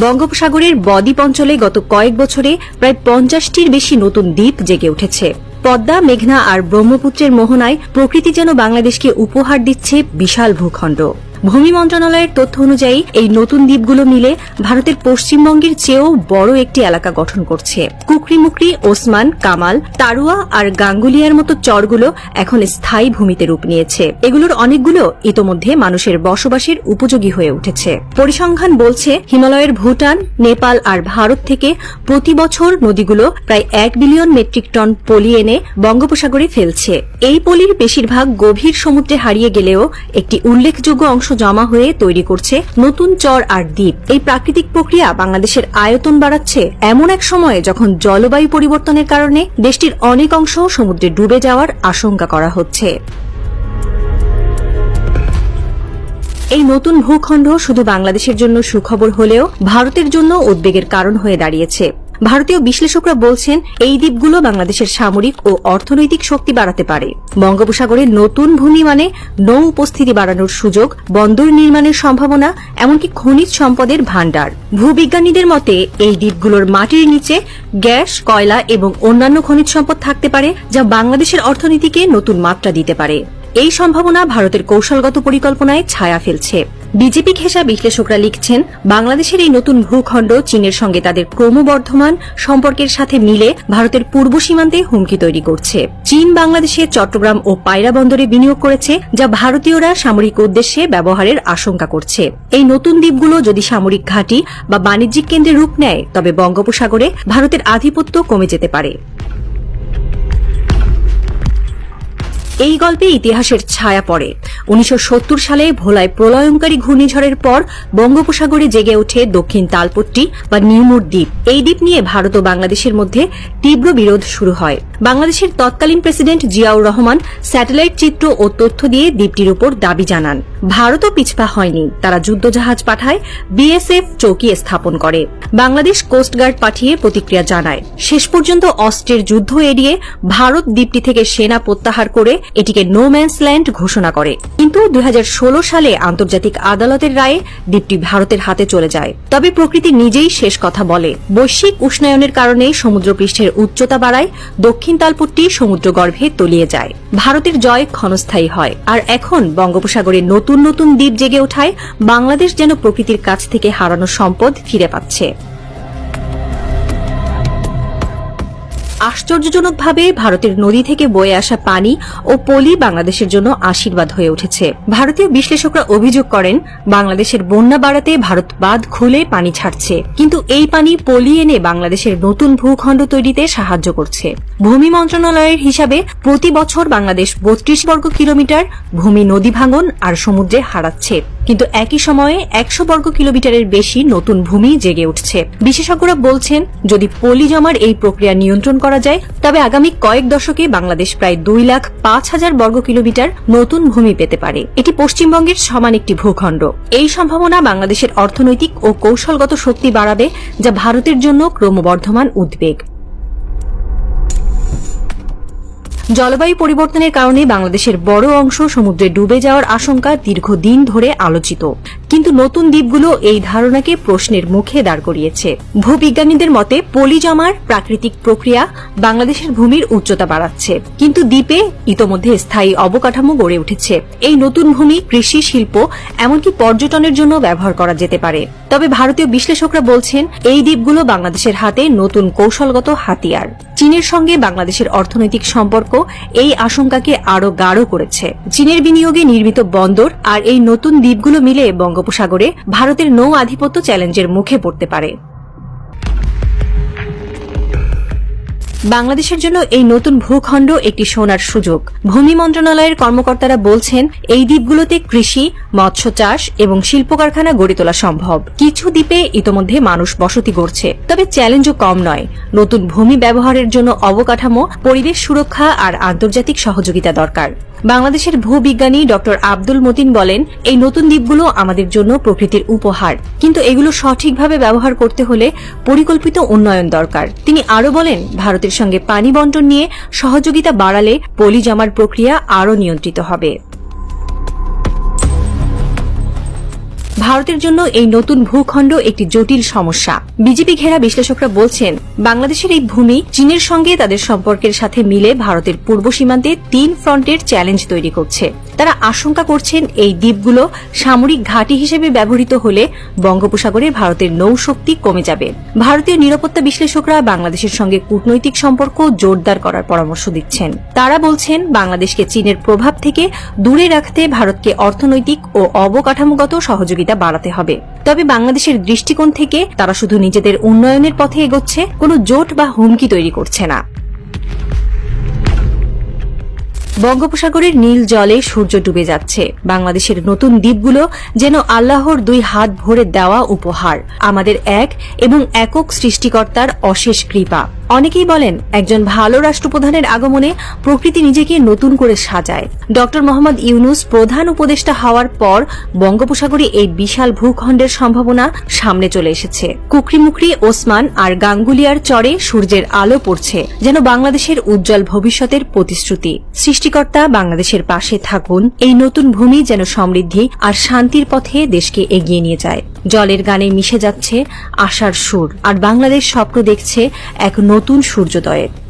বঙ্গোপসাগরের বদ্বীপ অঞ্চলে গত কয়েক বছরে প্রায় পঞ্চাশটির বেশি নতুন দ্বীপ জেগে উঠেছে। পদ্মা, মেঘনা আর ব্রহ্মপুত্রের মোহনায় প্রকৃতি যেন বাংলাদেশকে উপহার দিচ্ছে বিশাল ভূখণ্ড। ভূমি মন্ত্রণালয়ের তথ্য অনুযায়ী, এই নতুন দ্বীপগুলো মিলে ভারতের পশ্চিমবঙ্গের চেয়েও বড় একটি এলাকা গঠন করছে। কুকরিমুকরি, ওসমান, কামাল, তারুয়া আর গাঙ্গুলিয়ার মতো চরগুলো এখন স্থায়ী ভূমিতে রূপ নিয়েছে। এগুলোর অনেকগুলো ইতোমধ্যে মানুষের বসবাসের উপযোগী হয়ে উঠেছে। পরিসংখ্যান বলছে, হিমালয়ের ভুটান, নেপাল আর ভারত থেকে প্রতি বছর নদীগুলো প্রায় এক বিলিয়ন মেট্রিক টন পলি এনে বঙ্গোপসাগরে ফেলছে। এই পলির বেশিরভাগ গভীর সমুদ্রে হারিয়ে গেলেও একটি উল্লেখযোগ্য অংশ জমা হয়ে তৈরি করছে নতুন চর আর দ্বীপ। এই প্রাকৃতিক প্রক্রিয়া বাংলাদেশের আয়তন বাড়াচ্ছে এমন এক সময়ে যখন জলবায়ু পরিবর্তনের কারণে দেশটির অনেক অংশ সমুদ্রে ডুবে যাওয়ার আশঙ্কা করা হচ্ছে। এই নতুন ভূখণ্ড শুধু বাংলাদেশের জন্য সুখবর হলেও ভারতের জন্য উদ্বেগের কারণ হয়ে দাঁড়িয়েছে। ভারতীয় বিশ্লেষকরা বলছেন, এই দ্বীপগুলো বাংলাদেশের সামরিক ও অর্থনৈতিক শক্তি বাড়াতে পারে। বঙ্গোপসাগরে নতুন ভূমি মানে নৌ উপস্থিতি বাড়ানোর সুযোগ, বন্দর নির্মাণের সম্ভাবনা, এমনকি খনিজ সম্পদের ভাণ্ডার। ভূবিজ্ঞানীদের মতে, এই দ্বীপগুলোর মাটির নিচে গ্যাস, কয়লা এবং অন্যান্য খনিজ সম্পদ থাকতে পারে, যা বাংলাদেশের অর্থনীতিকে নতুন মাত্রা দিতে পারে। এই সম্ভাবনা ভারতের কৌশলগত পরিকল্পনায় ছায়া ফেলছে। বিজেপি ঘেঁষা বিশ্লেষকরা লিখছেন, বাংলাদেশের এই নতুন ভূখণ্ড চীনের সঙ্গে তাদের ক্রমবর্ধমান সম্পর্কের সাথে মিলে ভারতের পূর্ব সীমান্তে হুমকি তৈরি করছে। চীন বাংলাদেশে চট্টগ্রাম ও পায়রা বন্দরে বিনিয়োগ করেছে, যা ভারতীয়রা সামরিক উদ্দেশ্যে ব্যবহারের আশঙ্কা করছে। এই নতুন দ্বীপগুলো যদি সামরিক ঘাঁটি বা বাণিজ্যিক কেন্দ্রে রূপ নেয়, তবে বঙ্গোপসাগরে ভারতের আধিপত্য কমে যেতে পারে। এই গল্পে ইতিহাসের ছায়া পড়ে। উনিশশো সত্তর সালে ভোলায় প্রলয়ঙ্কারী ঘূর্ণিঝড়ের পর বঙ্গোপসাগরে জেগে ওঠে দক্ষিণ তালপট্টি বা নিউমুর দ্বীপ। এই দ্বীপ নিয়ে ভারত ও বাংলাদেশের মধ্যে তীব্র বিরোধ শুরু হয়। বাংলাদেশের তৎকালীন প্রেসিডেন্ট জিয়াউর রহমান স্যাটেলাইট চিত্র ও তথ্য দিয়ে দ্বীপটির উপর দাবি জানান, ভারতও পিছপা হয়নি। তারা যুদ্ধজাহাজ পাঠায়, বিএসএফ চৌকি স্থাপন করে। বাংলাদেশ কোস্টগার্ড পাঠিয়ে প্রতিক্রিয়া জানায়, শেষ পর্যন্ত অস্ত্রের যুদ্ধ এড়িয়ে ভারত দ্বীপটি থেকে সেনা প্রত্যাহার করে এটিকে নো ম্যান্স ল্যান্ড ঘোষণা করে। কিন্তু দু হাজার ষোলো সালে আন্তর্জাতিক আদালতের রায়ে দ্বীপটি ভারতের হাতে চলে যায়। তবে প্রকৃতি নিজেই শেষ কথা বলে। বৈশ্বিক উষ্ণায়নের কারণে সমুদ্রপৃষ্ঠের উচ্চতা বাড়ায়, দক্ষিণ তালপট্টি সমুদ্রগর্ভে তলিয়ে যায়। ভারতের জয় ক্ষণস্থায়ী হয়। আর এখন বঙ্গোপসাগরে নতুন নতুন দ্বীপ জেগে ওঠায়, বাংলাদেশ যেন প্রকৃতির কাছ থেকে হারানো সম্পদ ফিরে পাচ্ছে। আশ্চর্যজনকভাবে ভারতের নদী থেকে বয়ে আসা পানি ও পলি বাংলাদেশের জন্য আশীর্বাদ হয়ে উঠেছে। ভারতীয় বিশ্লেষকরা অভিযোগ করেন, বাংলাদেশের বন্যা বাড়াতে ভারত বাঁধ খুলে পানি ছাড়ছে। কিন্তু এই পানি পলি এনে বাংলাদেশের নতুন ভূখণ্ড তৈরিতে সাহায্য করছে। ভূমি মন্ত্রণালয়ের হিসাবে প্রতি বছর বাংলাদেশ বত্রিশ বর্গ কিলোমিটার ভূমি নদী ভাঙন আর সমুদ্রে হারাচ্ছে। কিন্তু একই সময়ে একশো বর্গ কিলোমিটারের বেশি নতুন ভূমি জেগে উঠছে। বিশেষজ্ঞরা বলছেন, যদি পলি জমার এই প্রক্রিয়া নিয়ন্ত্রণ করা যায়, তবে আগামী কয়েক দশকে বাংলাদেশ প্রায় দুই লাখ পাঁচ হাজার বর্গ কিলোমিটার নতুন ভূমি পেতে পারে। এটি পশ্চিমবঙ্গের সমান একটি ভূখণ্ড। এই সম্ভাবনা বাংলাদেশের অর্থনৈতিক ও কৌশলগত শক্তি বাড়াবে, যা ভারতের জন্য ক্রমবর্ধমান উদ্বেগ। জলবায়ু পরিবর্তনের কারণে বাংলাদেশের বড় অংশ সমুদ্রে ডুবে যাওয়ার আশঙ্কা দীর্ঘদিন ধরে আলোচিত। কিন্তু নতুন দ্বীপগুলো এই ধারণাকে প্রশ্নের মুখে দাঁড় করিয়েছে। ভূবিজ্ঞানীদের মতে, পলি জমার প্রাকৃতিক প্রক্রিয়া বাংলাদেশের ভূমির উচ্চতা বাড়াচ্ছে, কিন্তু দ্বীপে ইতোমধ্যে স্থায়ী অবকাঠামো গড়ে উঠেছে। এই নতুন ভূমি কৃষি, শিল্প, এমনকি পর্যটনের জন্য ব্যবহার করা যেতে পারে। তবে ভারতীয় বিশ্লেষকরা বলছেন, এই দ্বীপগুলো বাংলাদেশের হাতে নতুন কৌশলগত হাতিয়ার। চীনের সঙ্গে বাংলাদেশের অর্থনৈতিক সম্পর্ক এই আশঙ্কাকে আরও গাঢ় করেছে। চীনের বিনিয়োগে নির্মিত বন্দর আর এই নতুন দ্বীপগুলো মিলে বঙ্গোপসাগরে ভারতের নৌ আধিপত্য চ্যালেঞ্জের মুখে পড়তে পারে। বাংলাদেশের জন্য এই নতুন ভূখণ্ড একটি সোনার সুযোগ। ভূমি মন্ত্রণালয়ের কর্মকর্তারা বলছেন, এই দ্বীপগুলোতে কৃষি, মৎস্য চাষ এবং শিল্প কারখানা গড়ে তোলা সম্ভব। কিছু দ্বীপে ইতোমধ্যে মানুষ বসতি গড়ছে। তবে চ্যালেঞ্জও কম নয়। নতুন ভূমি ব্যবহারের জন্য অবকাঠামো, পরিবেশ সুরক্ষা আর আন্তর্জাতিক সহযোগিতা দরকার। বাংলাদেশের ভূবিজ্ঞানী ড আব্দুল মতিন বলেন, এই নতুন দ্বীপগুলো আমাদের জন্য প্রকৃতির উপহার। কিন্তু এগুলো সঠিকভাবে ব্যবহার করতে হলে পরিকল্পিত উন্নয়ন দরকার। তিনি আরও বলেন, ভারতের সঙ্গে পানি বন্টন নিয়ে সহযোগিতা বাড়ালে পলি জমার প্রক্রিয়া আরও নিয়ন্ত্রিত হবে। ভারতের জন্য এই নতুন ভূখণ্ড একটি জটিল সমস্যা। বিজেপি ঘেরা বিশ্লেষকরা বলছেন, বাংলাদেশের এই ভূমি চীনের সঙ্গে তাদের সম্পর্কের সাথে মিলে ভারতের পূর্ব সীমান্তে তিন ফ্রন্টের চ্যালেঞ্জ তৈরি করছে। তারা আশঙ্কা করছেন এই দ্বীপগুলো সামরিক ঘাঁটি হিসেবে ব্যবহৃত হলে বঙ্গোপসাগরে ভারতের নৌশক্তি কমে যাবে। ভারতীয় নিরাপত্তা বিশ্লেষকরা বাংলাদেশের সঙ্গে কূটনৈতিক সম্পর্ক জোরদার করার পরামর্শ দিচ্ছেন। তারা বলছেন, বাংলাদেশকে চীনের প্রভাব থেকে দূরে রাখতে ভারতকে অর্থনৈতিক ও অবকাঠামোগত সহযোগিতা বাড়াতে হবে। তবে বাংলাদেশের দৃষ্টিকোণ থেকে তারা শুধু নিজেদের উন্নয়নের পথে এগোচ্ছে, কোনো জোট বা হুমকি তৈরি করছে না। বঙ্গোপসাগরের নীল জলে সূর্য ডুবে যাচ্ছে। বাংলাদেশের নতুন দ্বীপগুলো যেন আল্লাহর দুই হাত ভরে দেওয়া উপহার। আমাদের এক এবং একক সৃষ্টিকর্তার অশেষ কৃপা। অনেকেই বলেন, একজন ভালো রাষ্ট্রপ্রধানের আগমনে প্রকৃতি নিজেকে নতুন করে সাজায়। ড. মোহাম্মদ ইউনুস প্রধান উপদেষ্টা হওয়ার পর বঙ্গোপসাগরে এই বিশাল ভূখণ্ডের সম্ভাবনা সামনে চলে এসেছে। কুকরিমুকরি, ওসমান আর গাঙ্গুলিয়ার চরে সূর্যের আলো পড়ছে, যেন বাংলাদেশের উজ্জ্বল ভবিষ্যতের প্রতিশ্রুতি। সৃষ্টিকর্তা বাংলাদেশের পাশে থাকুন, এই নতুন ভূমি যেন সমৃদ্ধি আর শান্তির পথে দেশকে এগিয়ে নিয়ে যায়। জলের গানে মিশে যাচ্ছে আশার সুর। আর বাংলাদেশ স্বপ্ন দেখছে এক নতুন সূর্যোদয়ের।